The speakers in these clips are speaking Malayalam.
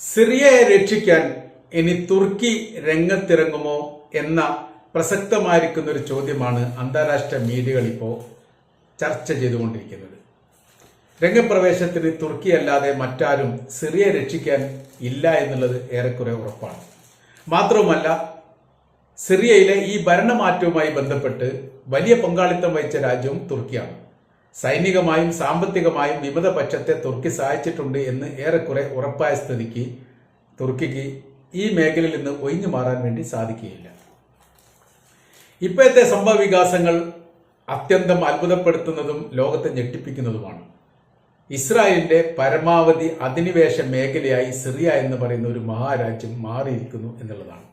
സിറിയയെ രക്ഷിക്കാൻ ഇനി തുർക്കി രംഗത്തിറങ്ങുമോ എന്ന പ്രസക്തമായിരിക്കുന്ന ഒരു ചോദ്യമാണ് അന്താരാഷ്ട്ര മീഡിയകൾ ഇപ്പോൾ ചർച്ച ചെയ്തുകൊണ്ടിരിക്കുന്നത്. രംഗപ്രവേശത്തിന് തുർക്കി അല്ലാതെ മറ്റാരും സിറിയ രക്ഷിക്കാൻ ഇല്ല എന്നുള്ളത് ഏറെക്കുറെ ഉറപ്പാണ്. മാത്രവുമല്ല സിറിയയിലെ ഈ ഭരണമാറ്റവുമായി ബന്ധപ്പെട്ട് വലിയ പങ്കാളിത്തം വഹിച്ച രാജ്യവും തുർക്കിയാണ്. സൈനികമായും സാമ്പത്തികമായും വിമത പക്ഷത്തെ തുർക്കി സഹായിച്ചിട്ടുണ്ട് എന്ന് ഏറെക്കുറെ ഉറപ്പായ സ്ഥിതിക്ക് തുർക്കിക്ക് ഈ മേഖലയിൽ നിന്ന് ഒഴിഞ്ഞു മാറാൻ വേണ്ടി സാധിക്കുകയില്ല. ഇപ്പോഴത്തെ സംഭവ വികാസങ്ങൾ അത്യന്തം അത്ഭുതപ്പെടുത്തുന്നതും ലോകത്തെ ഞെട്ടിപ്പിക്കുന്നതുമാണ്. ഇസ്രായേലിന്റെ പരമാവധി അധിനിവേശ മേഖലയായി സിറിയ എന്ന് പറയുന്ന ഒരു മഹാരാജ്യം മാറിയിരിക്കുന്നു എന്നുള്ളതാണ്.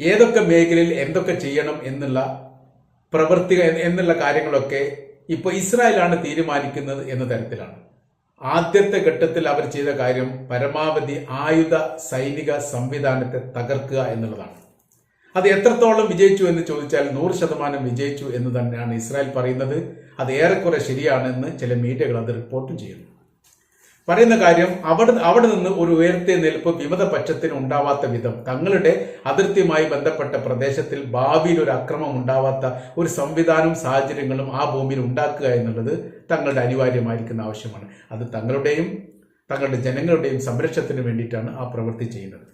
ഏതൊക്കെ മേഖലയിൽ എന്തൊക്കെ ചെയ്യണം എന്നുള്ള പ്രവൃത്തി എന്നുള്ള കാര്യങ്ങളൊക്കെ ഇപ്പോൾ ഇസ്രായേലാണ് തീരുമാനിക്കുന്നത് എന്ന തരത്തിലാണ്. ആദ്യത്തെ ഘട്ടത്തിൽ അവർ ചെയ്ത കാര്യം പരമാവധി ആയുധ സൈനിക സംവിധാനത്തെ തകർക്കുക എന്നുള്ളതാണ്. അത് എത്രത്തോളം വിജയിച്ചു എന്ന് ചോദിച്ചാൽ നൂറ് ശതമാനം വിജയിച്ചു എന്ന് തന്നെയാണ് ഇസ്രായേൽ പറയുന്നത്. അത് ഏറെക്കുറെ ശരിയാണെന്ന് ചില മീഡിയകൾ അത് റിപ്പോർട്ടും ചെയ്യുന്നു. പറയുന്ന കാര്യം അവിടെ അവിടെ നിന്ന് ഒരു ഉയർത്തിയ നിൽപ്പ് വിമത പക്ഷത്തിന് ഉണ്ടാവാത്ത വിധം. തങ്ങളുടെ അതിർത്തിയുമായി ബന്ധപ്പെട്ട പ്രദേശത്തിൽ ഭാവിയിൽ ഒരു അക്രമം ഉണ്ടാവാത്ത ഒരു സംവിധാനവും സാഹചര്യങ്ങളും ആ ഭൂമിയിൽ ഉണ്ടാക്കുക എന്നുള്ളത് തങ്ങളുടെ അനിവാര്യമായിരിക്കുന്ന ആവശ്യമാണ്. അത് തങ്ങളുടെയും തങ്ങളുടെ ജനങ്ങളുടെയും സംരക്ഷണത്തിന് വേണ്ടിയിട്ടാണ് ആ പ്രവൃത്തി ചെയ്യുന്നത്.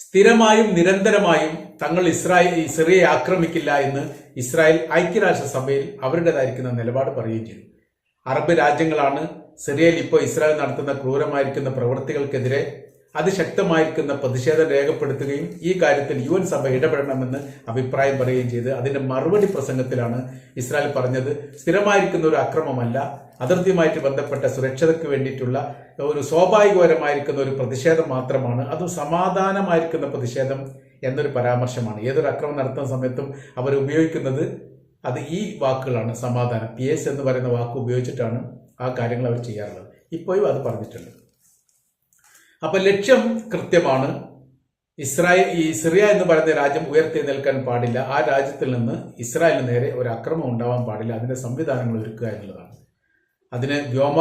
സ്ഥിരമായും നിരന്തരമായും തങ്ങൾ ഇസ്രായേൽ സിറിയയെ ആക്രമിക്കില്ല എന്ന് ഇസ്രായേൽ ഐക്യരാഷ്ട്ര സഭയിൽ അവരുടേതായിരിക്കുന്ന നിലപാട് പറയുകയും ചെയ്തു. അറബ് രാജ്യങ്ങളാണ് സിറിയയിൽ ഇപ്പോൾ ഇസ്രായേൽ നടത്തുന്ന ക്രൂരമായിരിക്കുന്ന പ്രവൃത്തികൾക്കെതിരെ അതിശക്തമായിരിക്കുന്ന പ്രതിഷേധം രേഖപ്പെടുത്തുകയും ഈ കാര്യത്തിൽ യു എൻ സഭ ഇടപെടണമെന്ന് അഭിപ്രായം പറയുകയും ചെയ്ത് അതിന്റെ മറുപടി പ്രസംഗത്തിലാണ് ഇസ്രായേൽ പറഞ്ഞത്. സ്ഥിരമായിരിക്കുന്ന ഒരു അക്രമമല്ല അതിർത്തിയുമായിട്ട് ബന്ധപ്പെട്ട സുരക്ഷതയ്ക്ക് വേണ്ടിയിട്ടുള്ള ഒരു സ്വാഭാവികപരമായിരിക്കുന്ന ഒരു പ്രതിഷേധം മാത്രമാണ് അത് സമാധാനമായിരിക്കുന്ന പ്രതിഷേധം എന്നൊരു പരാമർശമാണ്. ഏതൊരു അക്രമം നടത്തുന്ന സമയത്തും അവർ ഉപയോഗിക്കുന്നത് അത് ഈ വാക്കുകളാണ് സമാധാനം. പി എന്ന് പറയുന്ന വാക്ക് ഉപയോഗിച്ചിട്ടാണ് ആ കാര്യങ്ങൾ അവർ ചെയ്യാറുള്ളത്. ഇപ്പോഴും അത് പറഞ്ഞിട്ടുണ്ട്. അപ്പൊ ലക്ഷ്യം കൃത്യമാണ്. ഇസ്രായേൽ ഈ സിറിയ എന്ന് പറയുന്ന രാജ്യം ഉയർത്തി നിൽക്കാൻ പാടില്ല. ആ രാജ്യത്തിൽ നിന്ന് ഇസ്രായേലിന് നേരെ ഒരു അക്രമം ഉണ്ടാവാൻ പാടില്ല. അതിന്റെ സംവിധാനങ്ങൾ ഒരുക്കുക എന്നുള്ളതാണ്. അതിന് വ്യോമ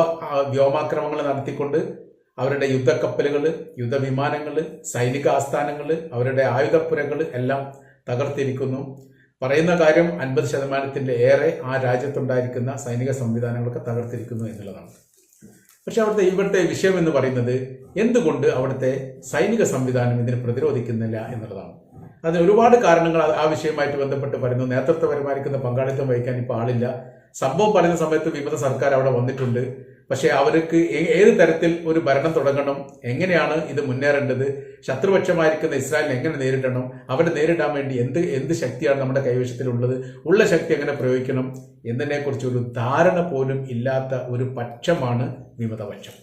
വ്യോമാക്രമങ്ങൾ നടത്തിക്കൊണ്ട് അവരുടെ യുദ്ധക്കപ്പലുകൾ യുദ്ധവിമാനങ്ങൾ സൈനിക ആസ്ഥാനങ്ങൾ അവരുടെ ആയുധപ്പുരകൾ എല്ലാം തകർത്തിരിക്കുന്നു. പറയുന്ന കാര്യം അൻപത് ശതമാനത്തിന്റെ ഏറെ ആ രാജ്യത്തുണ്ടായിരിക്കുന്ന സൈനിക സംവിധാനങ്ങളൊക്കെ തകർത്തിരിക്കുന്നു എന്നുള്ളതാണ്. പക്ഷെ അവിടുത്തെ ഇവിടുത്തെ വിഷയം എന്ന് പറയുന്നത് എന്തുകൊണ്ട് അവിടുത്തെ സൈനിക സംവിധാനം ഇതിനെ പ്രതിരോധിക്കുന്നില്ല എന്നുള്ളതാണ്. അതിന് ഒരുപാട് കാരണങ്ങൾ ആ- വിഷയമായിട്ട് ബന്ധപ്പെട്ട് പറയുന്നു. നേതൃത്വപരമായിരിക്കുന്ന പങ്കാളിത്തം വഹിക്കാൻ ഇപ്പോൾ ആളില്ല. സംഭവം പറയുന്ന സമയത്ത് വിമത സർക്കാർ അവിടെ വന്നിട്ടുണ്ട്. പക്ഷേ അവർക്ക് ഏത് തരത്തിൽ ഒരു ഭരണം തുടങ്ങണം? എങ്ങനെയാണ് ഇത് മുന്നേറേണ്ടത്? ശത്രുപക്ഷമായിരിക്കുന്ന ഇസ്രായേലിനെ എങ്ങനെ നേരിടണം? അവരെ നേരിടാൻ വേണ്ടി എന്ത് എന്ത് ശക്തിയാണ് നമ്മുടെ കൈവശത്തിലുള്ളത്? ഉള്ള ശക്തി എങ്ങനെ പ്രയോഗിക്കണം? എന്നതിനെക്കുറിച്ച് ഒരു ധാരണ പോലും ഇല്ലാത്ത ഒരു പക്ഷമാണ് വിമതപക്ഷം.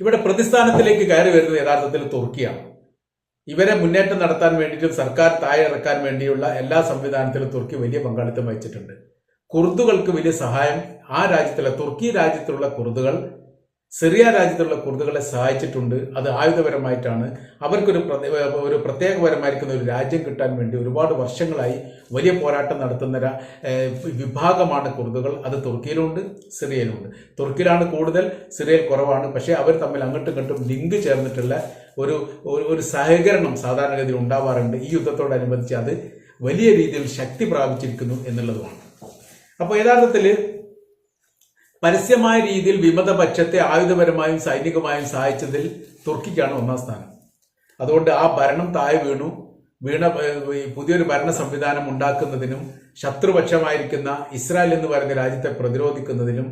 ഇവിടെ പ്രതിസ്ഥാനത്തിലേക്ക് കയറി വരുന്നത് യഥാർത്ഥത്തിൽ തുർക്കിയാണ്. ഇവരെ മുന്നേറ്റം നടത്താൻ വേണ്ടിയിട്ടും സർക്കാർ താഴെ ഇറക്കാൻ വേണ്ടിയുള്ള എല്ലാ സംവിധാനത്തിലും തുർക്കി വലിയ പങ്കാളിത്തം വഹിച്ചിട്ടുണ്ട്. കുർദുകൾക്ക് വലിയ സഹായം ആ രാജ്യത്തുള്ള തുർക്കി രാജ്യത്തുള്ള കുർദുകൾ സിറിയ രാജ്യത്തുള്ള കുർദുകളെ സഹായിച്ചിട്ടുണ്ട്. അത് ആയുധപരമായിട്ടാണ്. അവർക്കൊരു ഒരു പ്രത്യേകപരമായിരിക്കുന്ന ഒരു രാജ്യം കിട്ടാൻ വേണ്ടി ഒരുപാട് വർഷങ്ങളായി വലിയ പോരാട്ടം നടത്തുന്ന വിഭാഗമാണ് കുർദുകൾ. അത് തുർക്കിയിലുണ്ട് സിറിയയിലുണ്ട്. തുർക്കിയിലാണ് കൂടുതൽ സിറിയയിൽ കുറവാണ്. പക്ഷേ അവർ തമ്മിൽ അങ്ങോട്ടും ഇങ്ങോട്ടും ലിങ്ക് ചേർന്നിട്ടുള്ള ഒരു- ഒരു സഹകരണം സാധാരണഗതിയിൽ ഉണ്ടാവാറുണ്ട്. ഈ യുദ്ധത്തോടനുബന്ധിച്ച് അത് വലിയ രീതിയിൽ ശക്തി പ്രാപിച്ചിരിക്കുന്നു എന്നുള്ളതുമാണ്. അപ്പോൾ യഥാർത്ഥത്തിൽ പരസ്യമായ രീതിയിൽ വിമതപക്ഷത്തെ ആയുധപരമായും സൈനികമായും സഹായിച്ചതിൽ തുർക്കിക്കാണ് ഒന്നാം സ്ഥാനം. അതുകൊണ്ട് ആ ഭരണം താഴെ വീണു. വീണ പുതിയൊരു ഭരണ സംവിധാനം ഉണ്ടാക്കുന്നതിനും ശത്രുപക്ഷമായിരിക്കുന്ന ഇസ്രായേൽ എന്ന് പറയുന്ന രാജ്യത്തെ പ്രതിരോധിക്കുന്നതിനും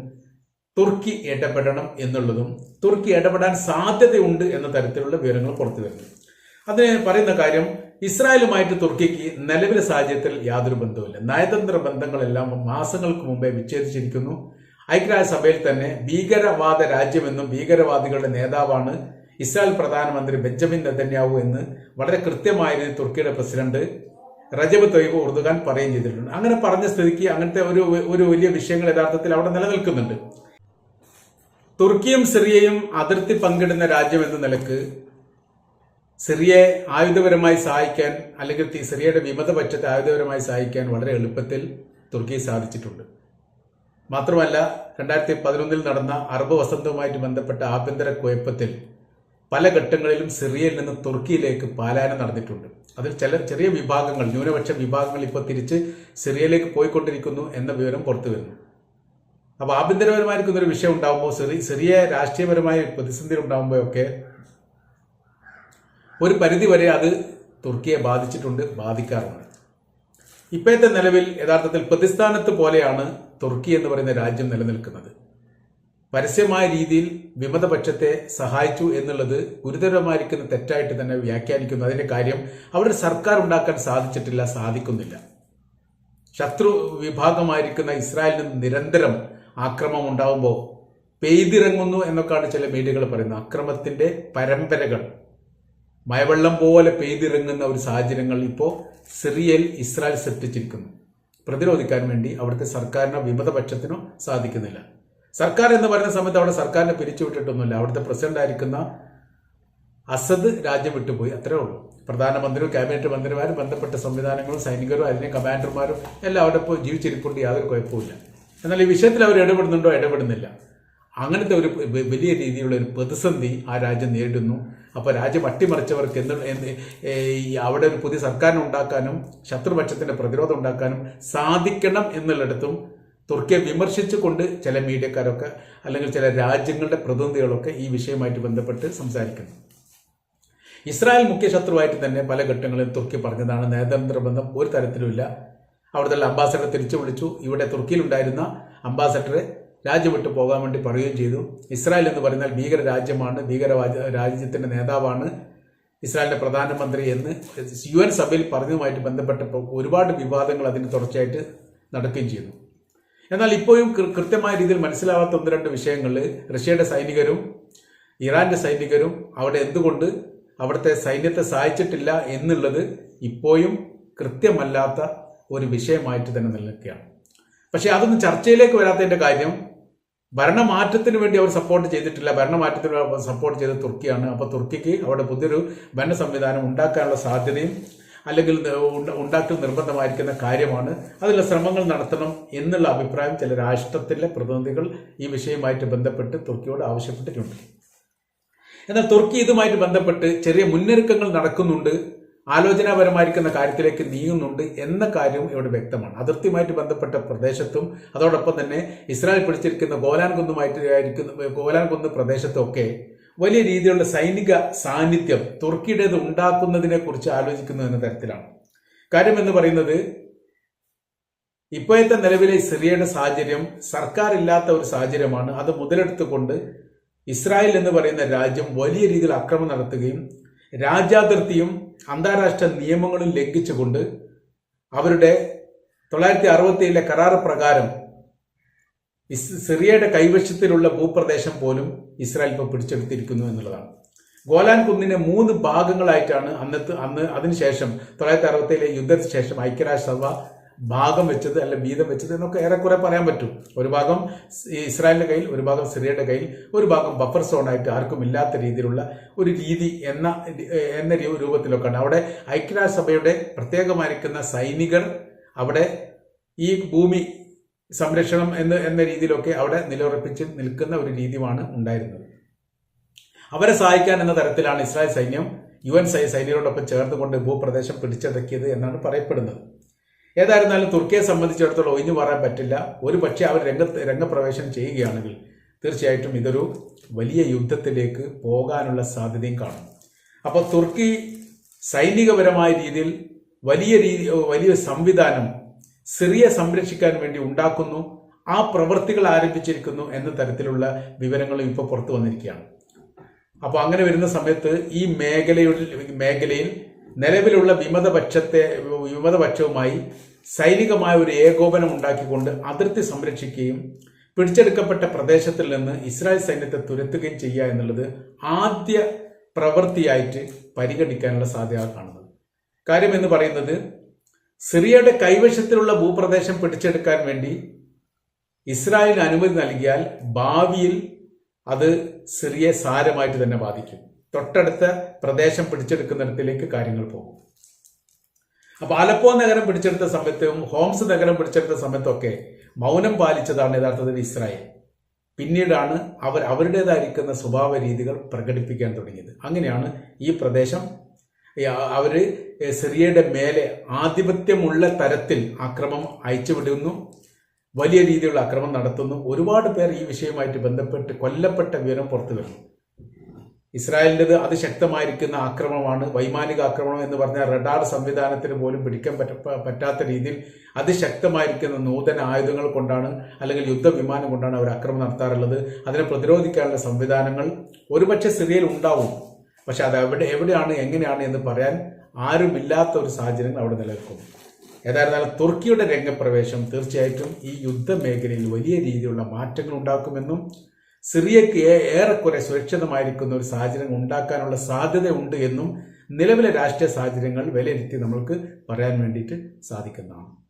തുർക്കി ഇടപെടണം എന്നുള്ളതും തുർക്കി ഇടപെടാൻ സാധ്യതയുണ്ട് എന്ന തരത്തിലുള്ള വിവരങ്ങൾ പുറത്തു വരുന്നു അതിന് പറയുന്ന കാര്യം ഇസ്രായേലുമായിട്ട് തുർക്കിക്ക് നിലവിലെ സാഹചര്യത്തിൽ യാതൊരു ബന്ധവുമില്ല. നയതന്ത്ര ബന്ധങ്ങളെല്ലാം മാസങ്ങൾക്ക് മുമ്പേ വിച്ഛേദിച്ചിരിക്കുന്നു. ഐക്യരാഷ്ട്രസഭയിൽ തന്നെ ഭീകരവാദ രാജ്യമെന്നും ഭീകരവാദികളുടെ നേതാവാണ് ഇസ്രായേൽ പ്രധാനമന്ത്രി ബെഞ്ചമിൻ നെതന്യാവു എന്ന് വളരെ കൃത്യമായ രീതിയിൽ തുർക്കിയുടെ പ്രസിഡന്റ് റജബ് തൊയ്ബ് ഉർദുഖാൻ പറയുകയും ചെയ്തിട്ടുണ്ട്. അങ്ങനെ പറഞ്ഞ സ്ഥിതിക്ക് അങ്ങനത്തെ ഒരു ഒരു വലിയ വിഷയങ്ങൾ യഥാർത്ഥത്തിൽ അവിടെ നിലനിൽക്കുന്നുണ്ട്. തുർക്കിയും സിറിയയും അതിർത്തി പങ്കിടുന്ന രാജ്യം എന്ന നിലയ്ക്ക് സിറിയയെ ആയുധപരമായി സഹായിക്കാൻ അല്ലെങ്കിൽ സിറിയയുടെ വിമത വിമതപക്ഷത്തെ ആയുധപരമായി സഹായിക്കാൻ വളരെ എളുപ്പത്തിൽ തുർക്കി സാധിച്ചിട്ടുണ്ട്. മാത്രമല്ല രണ്ടായിരത്തി പതിനൊന്നിൽ നടന്ന അറബ് വസന്തവുമായിട്ട് ബന്ധപ്പെട്ട ആഭ്യന്തര കുഴപ്പത്തിൽ പല ഘട്ടങ്ങളിലും സിറിയയിൽ നിന്ന് തുർക്കിയിലേക്ക് പാലായനം നടന്നിട്ടുണ്ട്. അതിൽ ചില ചെറിയ വിഭാഗങ്ങൾ ന്യൂനപക്ഷ വിഭാഗങ്ങൾ ഇപ്പോൾ തിരിച്ച് സിറിയയിലേക്ക് പോയിക്കൊണ്ടിരിക്കുന്നു എന്ന വിവരം പുറത്തു വരുന്നു. അപ്പോൾ ആഭ്യന്തരപരമായിരിക്കുന്ന ഒരു വിഷയം ഉണ്ടാകുമ്പോൾ സിറി സിറിയ രാഷ്ട്രീയപരമായ പ്രതിസന്ധി ഉണ്ടാകുമ്പോഴൊക്കെ ഒരു പരിധിവരെ അത് തുർക്കിയെ ബാധിച്ചിട്ടുണ്ട് ബാധിക്കാറുണ്ട് ഇപ്പോഴത്തെ നിലവിൽ യഥാർത്ഥത്തിൽ പ്രതിസ്ഥാനത്ത് പോലെയാണ് തുർക്കി എന്ന് പറയുന്ന രാജ്യം നിലനിൽക്കുന്നത്. പരസ്യമായ രീതിയിൽ വിമതപക്ഷത്തെ സഹായിച്ചു എന്നുള്ളത് ഗുരുതരമായിരിക്കുന്ന തെറ്റായിട്ട് തന്നെ വ്യാഖ്യാനിക്കുന്നു. അതിന്റെ കാര്യം അവരുടെ സർക്കാർ ഉണ്ടാക്കാൻ സാധിച്ചിട്ടില്ല സാധിക്കുന്നില്ല. ശത്രു വിഭാഗമായിരിക്കുന്ന ഇസ്രായേലിന് നിരന്തരം ആക്രമം ഉണ്ടാവുമ്പോൾ പെയ്തിറങ്ങുന്നു എന്നൊക്കെയാണ് ചില മീഡിയകൾ പറയുന്നത്. അക്രമത്തിന്റെ പരമ്പരകൾ. മഴവെള്ളം പോലെ പെയ്തിറങ്ങുന്ന ഒരു സാഹചര്യങ്ങൾ ഇപ്പോൾ സിറിയയിൽ ഇസ്രായേൽ സൃഷ്ടിച്ചിരിക്കുന്നു. പ്രതിരോധിക്കാൻ വേണ്ടി അവിടുത്തെ സർക്കാരിനോ വിമതപക്ഷത്തിനോ സാധിക്കുന്നില്ല. സർക്കാർ എന്ന് പറയുന്ന സമയത്ത് അവിടെ സർക്കാരിനെ പിരിച്ചുവിട്ടിട്ടൊന്നുമില്ല. അവിടുത്തെ പ്രസിഡന്റ് ആയിരിക്കുന്ന അസദ് രാജ്യം വിട്ടുപോയി. അത്രേ ഉള്ളൂ. പ്രധാനമന്ത്രിയും ക്യാബിനറ്റ് മന്ത്രിമാരും ബന്ധപ്പെട്ട സംവിധാനങ്ങളും സൈനികരും അതിനെ കമാൻഡർമാരും എല്ലാം അവിടെ ഇപ്പോൾ ജീവിച്ചിരിപ്പുണ്ട്. യാതൊരു കുഴപ്പമില്ല എന്നാൽ ഈ വിഷയത്തിൽ അവർ ഇടപെടുന്നുണ്ടോ? ഇടപെടുന്നില്ല. അങ്ങനത്തെ ഒരു വലിയ രീതിയിലുള്ള ഒരു പ്രതിസന്ധി ആ രാജ്യം നേരിടുന്നു. അപ്പോൾ രാജ്യം അട്ടിമറിച്ചവർക്ക് എന്ത് അവിടെ ഒരു പുതിയ സർക്കാരിനെ ഉണ്ടാക്കാനും ശത്രുപക്ഷത്തിന്റെ പ്രതിരോധം ഉണ്ടാക്കാനും സാധിക്കണം എന്നുള്ളിടത്തും തുർക്കിയെ വിമർശിച്ചുകൊണ്ട് ചില മീഡിയക്കാരൊക്കെ അല്ലെങ്കിൽ ചില രാജ്യങ്ങളുടെ പ്രതിനിധികളൊക്കെ ഈ വിഷയമായിട്ട് ബന്ധപ്പെട്ട് സംസാരിക്കുന്നു. ഇസ്രായേൽ മുഖ്യ ശത്രുവായിട്ട് തന്നെ പല ഘട്ടങ്ങളിലും തുർക്കി പറഞ്ഞതാണ് നയതന്ത്ര ബന്ധം ഒരു തരത്തിലുമില്ല. അവിടുത്തെ അംബാസഡറെ തിരിച്ചു വിളിച്ചു ഇവിടെ തുർക്കിയിലുണ്ടായിരുന്ന അംബാസഡറെ രാജ്യം വിട്ടു പോകാൻ വേണ്ടി പറയുകയും ചെയ്തു. ഇസ്രായേൽ എന്ന് പറഞ്ഞാൽ ഭീകര രാജ്യമാണ് ഭീകര രാജ്യത്തിന്റെ നേതാവാണ് ഇസ്രായേലിന്റെ പ്രധാനമന്ത്രി എന്ന് യു എൻ സഭയിൽ പറഞ്ഞതുമായിട്ട് ബന്ധപ്പെട്ടപ്പോൾ ഒരുപാട് വിവാദങ്ങൾ അതിന് തുടർച്ചയായിട്ട് നടക്കുകയും ചെയ്തു. എന്നാൽ ഇപ്പോഴും കൃത്യമായ രീതിയിൽ മനസ്സിലാവാത്ത ഒന്ന് രണ്ട് വിഷയങ്ങളിൽ റഷ്യയുടെ സൈനികരും ഇറാന്റെ സൈനികരും അവിടെ എന്തുകൊണ്ട് അവിടുത്തെ സൈന്യത്തെ സഹായിച്ചിട്ടില്ല എന്നുള്ളത് ഇപ്പോഴും കൃത്യമല്ലാത്ത ഒരു വിഷയമായിട്ട് തന്നെ നിലനിൽക്കുകയാണ്. പക്ഷേ അതൊന്നും ചർച്ചയിലേക്ക് വരാത്തതിന്റെ കാര്യം ഭരണമാറ്റത്തിന് വേണ്ടി അവർ സപ്പോർട്ട് ചെയ്തിട്ടില്ല. ഭരണമാറ്റത്തിന് സപ്പോർട്ട് ചെയ്തത് തുർക്കിയാണ്. അപ്പോൾ തുർക്കിക്ക് അവിടെ പുതിയൊരു ഭരണ സംവിധാനം ഉണ്ടാക്കാനുള്ള സാധ്യതയും അല്ലെങ്കിൽ ഉണ്ട- ഉണ്ടാക്കൽ നിർബന്ധമായിരിക്കുന്ന കാര്യമാണ്. അതിലുള്ള ശ്രമങ്ങൾ നടത്തണം എന്നുള്ള അഭിപ്രായം ചില രാഷ്ട്രത്തിലെ പ്രതിനിധികൾ ഈ വിഷയവുമായിട്ട് ബന്ധപ്പെട്ട് തുർക്കിയോട് ആവശ്യപ്പെട്ടിട്ടുണ്ട്. എന്നാൽ തുർക്കി ഇതുമായിട്ട് ബന്ധപ്പെട്ട് ചെറിയ മുന്നൊരുക്കങ്ങൾ നടക്കുന്നുണ്ട്. ആലോചനാപരമായിരിക്കുന്ന കാര്യത്തിലേക്ക് നീങ്ങുന്നുണ്ട് എന്ന കാര്യവും ഇവിടെ വ്യക്തമാണ്. അതിർത്തിയുമായിട്ട് ബന്ധപ്പെട്ട പ്രദേശത്തും അതോടൊപ്പം തന്നെ ഇസ്രായേൽ പിടിച്ചിരിക്കുന്ന ഗോലാൻ കുന്നുമായിട്ട് ആയിരിക്കുന്ന ഗോലാൻ കുന്ന് പ്രദേശത്തൊക്കെ വലിയ രീതിയിലുള്ള സൈനിക സാന്നിധ്യം തുർക്കിയുടേത് ഉണ്ടാക്കുന്നതിനെ കുറിച്ച് ആലോചിക്കുന്നു എന്ന തരത്തിലാണ്. കാര്യം എന്ന് പറയുന്നത് ഇപ്പോഴത്തെ നിലവിലെ സിറിയയുടെ സാഹചര്യം സർക്കാർ ഇല്ലാത്ത ഒരു സാഹചര്യമാണ്. അത് മുതലെടുത്തുകൊണ്ട് ഇസ്രായേൽ എന്ന് പറയുന്ന രാജ്യം വലിയ രീതിയിൽ അക്രമം നടത്തുകയും രാജ്യാതിർത്തിയും അന്താരാഷ്ട്ര നിയമങ്ങളും ലംഘിച്ചുകൊണ്ട് അവരുടെ തൊള്ളായിരത്തി അറുപത്തിയേഴിലെ കരാർ പ്രകാരം സിറിയയുടെ കൈവശത്തിലുള്ള ഭൂപ്രദേശം പോലും ഇസ്രായേൽ ഇപ്പോൾ പിടിച്ചെടുത്തിരിക്കുന്നു എന്നുള്ളതാണ്. ഗോലാൻ കുന്നിനെ മൂന്ന് ഭാഗങ്ങളായിട്ടാണ് അന്നത്തെ അന്ന് അതിനുശേഷം തൊള്ളായിരത്തി അറുപത്തിയേഴിലെ യുദ്ധത്തിന് ശേഷം ഐക്യരാഷ്ട്രസഭ ഭാഗം വെച്ചത് അല്ല വീതം വെച്ചത് എന്നൊക്കെ ഏറെക്കുറെ പറയാൻ പറ്റും. ഒരു ഭാഗം ഇസ്രായേലിന്റെ കയ്യിൽ ഒരു ഭാഗം സിറിയയുടെ കയ്യിൽ ഒരു ഭാഗം ബഫർ സോണായിട്ട് ആർക്കും ഇല്ലാത്ത രീതിയിലുള്ള ഒരു രീതി എന്ന എന്ന രൂപത്തിലൊക്കെ രൂപത്തിലൊക്കെയാണ് അവിടെ ഐക്യരാഷ്ട്രസഭയുടെ പ്രത്യേകമായിരിക്കുന്ന സൈനികർ അവിടെ ഈ ഭൂമി സംരക്ഷണം എന്ന് എന്ന രീതിയിലൊക്കെ അവിടെ നിലയുറപ്പിച്ച് നിൽക്കുന്ന ഒരു രീതിയുമാണ് ഉണ്ടായിരുന്നത്. അവരെ സഹായിക്കാൻ എന്ന തരത്തിലാണ് ഇസ്രായേൽ സൈന്യം യു എൻ സൈനികരോടൊപ്പം ചേർന്നുകൊണ്ട് ഭൂപ്രദേശം പിടിച്ചടക്കിയത് എന്നാണ് പറയപ്പെടുന്നത്. ഏതായിരുന്നാലും തുർക്കിയെ സംബന്ധിച്ചിടത്തോളം ഒഴിഞ്ഞു പറയാൻ പറ്റില്ല. ഒരു പക്ഷേ അവർ രംഗത്ത് രംഗപ്രവേശനം ചെയ്യുകയാണെങ്കിൽ തീർച്ചയായിട്ടും ഇതൊരു വലിയ യുദ്ധത്തിലേക്ക് പോകാനുള്ള സാധ്യതയും കാണും. അപ്പോൾ തുർക്കി സൈനികപരമായ രീതിയിൽ വലിയ രീതി വലിയ സംവിധാനം സിറിയ സംരക്ഷിക്കാൻ വേണ്ടി ഉണ്ടാക്കുന്നു ആ പ്രവൃത്തികൾ ആരംഭിച്ചിരിക്കുന്നു എന്ന തരത്തിലുള്ള വിവരങ്ങളും ഇപ്പോൾ പുറത്തു വന്നിരിക്കുകയാണ്. അപ്പോൾ അങ്ങനെ വരുന്ന സമയത്ത് ഈ മേഖലയുടെ മേഖലയിൽ നിലവിലുള്ള വിമതപക്ഷത്തെ വിമതപക്ഷവുമായി സൈനികമായ ഒരു ഏകോപനം ഉണ്ടാക്കിക്കൊണ്ട് അതിർത്തി സംരക്ഷിക്കുകയും പിടിച്ചെടുക്കപ്പെട്ട പ്രദേശത്തിൽ നിന്ന് ഇസ്രായേൽ സൈന്യത്തെ തുരത്തുകയും ചെയ്യുക എന്നുള്ളത് ആദ്യ പ്രവൃത്തിയായിട്ട് പരിഗണിക്കാനുള്ള സാധ്യത കാണുന്നത്. കാര്യം എന്ന് പറയുന്നത് സിറിയയുടെ കൈവശത്തിലുള്ള ഭൂപ്രദേശം പിടിച്ചെടുക്കാൻ വേണ്ടി ഇസ്രായേലിന് അനുമതി നൽകിയാൽ ഭാവിയിൽ അത് സിറിയെ സാരമായിട്ട് തന്നെ ബാധിക്കും. തൊട്ടടുത്ത പ്രദേശം പിടിച്ചെടുക്കുന്നിടത്തിലേക്ക് കാര്യങ്ങൾ പോകും. അപ്പൊ ആലപ്പോ നഗരം പിടിച്ചെടുത്ത സമയത്തും ഹോംസ് നഗരം പിടിച്ചെടുത്ത സമയത്തൊക്കെ മൗനം പാലിച്ചതാണ് യഥാർത്ഥത്തിൽ ഇസ്രായേൽ. പിന്നീടാണ് അവർ അവരുടേതായിരിക്കുന്ന സ്വഭാവ രീതികൾ പ്രകടിപ്പിക്കാൻ തുടങ്ങിയത്. അങ്ങനെയാണ് ഈ പ്രദേശം അവർ സിറിയയുടെ മേലെ ആധിപത്യമുള്ള തരത്തിൽ ആക്രമം അയച്ചുവിടുന്നു. വലിയ രീതിയിലുള്ള അക്രമം നടത്തുന്നു. ഒരുപാട് പേർ ഈ വിഷയവുമായിട്ട് ബന്ധപ്പെട്ട് കൊല്ലപ്പെട്ട വിവരം പുറത്തു വരുന്നു ഇസ്രായേലിന്റെത് അതിശക്തമായിരിക്കുന്ന ആക്രമണമാണ് വൈമാനിക ആക്രമണം എന്ന് പറഞ്ഞാൽ റഡാർ സംവിധാനത്തിന് പോലും പിടിക്കാൻ പറ്റ പറ്റാത്ത രീതിയിൽ അതിശക്തമായിരിക്കുന്ന നൂതന ആയുധങ്ങൾ കൊണ്ടാണ് അല്ലെങ്കിൽ യുദ്ധവിമാനം കൊണ്ടാണ് അവർ ആക്രമണം നടത്താറുള്ളത്. അതിനെ പ്രതിരോധിക്കാനുള്ള സംവിധാനങ്ങൾ ഒരുപക്ഷെ സിറിയയിൽ ഉണ്ടാവും. പക്ഷെ അത് എവിടെ എവിടെയാണ് എങ്ങനെയാണ് എന്ന് പറയാൻ ആരുമില്ലാത്ത ഒരു സാഹചര്യങ്ങൾ അവിടെ നിലനിൽക്കും. ഏതായിരുന്നാലും തുർക്കിയുടെ രംഗപ്രവേശം തീർച്ചയായിട്ടും ഈ യുദ്ധമേഖലയിൽ വലിയ രീതിയിലുള്ള മാറ്റങ്ങൾ ഉണ്ടാക്കുമെന്നും സിറിയക്ക് ഏ- ഏറെക്കുറെ സുരക്ഷിതമായിരിക്കുന്ന ഒരു സാഹചര്യം ഉണ്ടാക്കാനുള്ള സാധ്യത ഉണ്ട് എന്നും നിലവിലെ രാഷ്ട്രീയ സാഹചര്യങ്ങൾ വിലയിരുത്തി നമ്മൾക്ക് പറയാൻ വേണ്ടിയിട്ട് സാധിക്കുന്നതാണ്.